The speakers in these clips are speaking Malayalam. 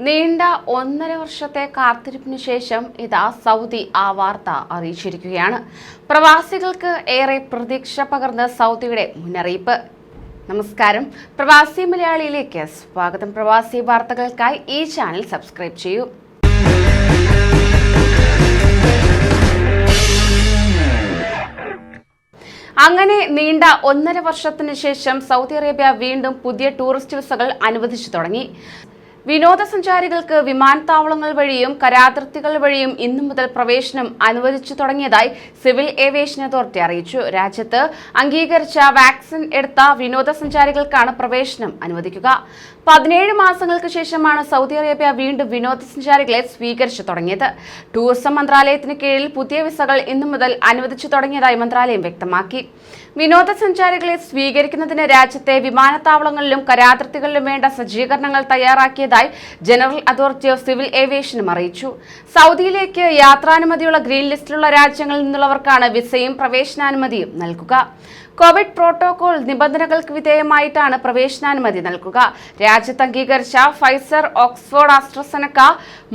നീണ്ട ഒന്നര വർഷത്തെ കാത്തിരിപ്പിന് ശേഷം ഇതാ സൗദി ആ വാർത്ത അറിയിച്ചിരിക്കുകയാണ്. പ്രവാസികൾക്ക് ഏറെ പ്രതീക്ഷ പകർന്ന് സൗദിയുടെ മുന്നറിയിപ്പ്. നമസ്കാരം. പ്രവാസി മലയാളിയിലേക്ക് സ്വാഗതം. പ്രവാസി വാർത്തകൾക്കായി ഈ ചാനൽ സബ്സ്ക്രൈബ് ചെയ്യൂ. അങ്ങനെ നീണ്ട ഒന്നര വർഷത്തിന് ശേഷം സൗദി അറേബ്യ വീണ്ടും പുതിയ ടൂറിസ്റ്റ് വിസകൾ അനുവദിച്ചു തുടങ്ങി. വിനോദസഞ്ചാരികൾക്ക് വിമാനത്താവളങ്ങൾ വഴിയും കരാതിർത്തികൾ വഴിയും ഇന്നു മുതൽ പ്രവേശനം അനുവദിച്ചു തുടങ്ങിയതായി സിവിൽ ഏവിയേഷൻ അതോറിറ്റി അറിയിച്ചു. രാജ്യത്ത് അംഗീകരിച്ച വാക്സിൻ എടുത്ത വിനോദസഞ്ചാരികൾക്കാണ് പ്രവേശനം അനുവദിക്കുക. പതിനേഴ് മാസങ്ങൾക്ക് ശേഷമാണ് സൗദി അറേബ്യ വീണ്ടും വിനോദസഞ്ചാരികളെ സ്വീകരിച്ചു തുടങ്ങിയത്. ടൂറിസം മന്ത്രാലയത്തിന് കീഴിൽ പുതിയ വിസകൾ ഇന്നു മുതൽ അനുവദിച്ചു തുടങ്ങിയതായി മന്ത്രാലയം വ്യക്തമാക്കി. വിനോദസഞ്ചാരികളെ സ്വീകരിക്കുന്നതിന് രാജ്യത്തെ വിമാനത്താവളങ്ങളിലും കരാതിർത്തികളിലും വേണ്ട സജ്ജീകരണങ്ങൾ തയ്യാറാക്കിയതായി ജനറൽ അതോറിറ്റി ഓഫ് സിവിൽ ഏവിയേഷനും അറിയിച്ചു. സൗദിയിലേക്ക് യാത്രാനുമതിയുള്ള ഗ്രീൻ ലിസ്റ്റിലുള്ള രാജ്യങ്ങളിൽ നിന്നുള്ളവർക്കാണ് വിസയും പ്രവേശനാനുമതിയും നൽകുക. കോവിഡ് പ്രോട്ടോകോൾ നിബന്ധനകൾക്ക് വിധേയമായിട്ടാണ് പ്രവേശനാനുമതി നൽകുക. രാജ്യത്ത് അംഗീകരിച്ച ഫൈസർ ഓക്സ്ഫോർഡ് ആസ്ട്രസെനക്ക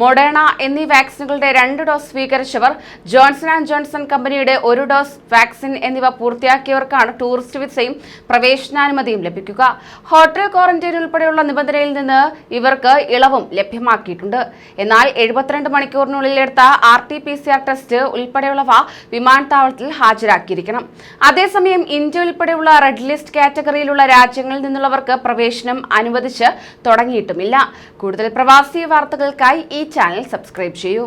മൊഡേണ എന്നീ വാക്സിനുകളുടെ രണ്ട് ഡോസ് സ്വീകരിച്ചവർ ജോൺസൺ ആൻഡ് ജോൺസൺ കമ്പനിയുടെ ഒരു ഡോസ് വാക്സിൻ എന്നിവ പൂർത്തിയാക്കിയവർക്കാണ് ടൂറിസ്റ്റ് വിസയും പ്രവേശനാനുമതിയും ലഭിക്കുക. ഹോട്ടൽ ക്വാറന്റൈൻ ഉൾപ്പെടെയുള്ള നിബന്ധനയിൽ നിന്ന് ഇവർക്ക് ഇളവും ലഭ്യമാക്കിയിട്ടുണ്ട്. എന്നാൽ എഴുപത്തിരണ്ട് മണിക്കൂറിനുള്ളിൽ എടുത്ത R T P C R test ഉൾപ്പെടെയുള്ളവ വിമാനത്താവളത്തിൽ ഹാജരാക്കിയിരിക്കണം. അതേസമയം ഇന്ത്യ ഉൾപ്പെടെയുള്ള റെഡ് ലിസ്റ്റ് കാറ്റഗറിയിലുള്ള രാജ്യങ്ങളിൽ നിന്നുള്ളവർക്ക് പ്രവേശനം അനുവദിച്ച് തുടങ്ങിയിട്ടുമില്ല. കൂടുതൽ പ്രവാസി വാർത്തകൾക്കായി ഈ ചാനൽ സബ്സ്ക്രൈബ് ചെയ്യൂ.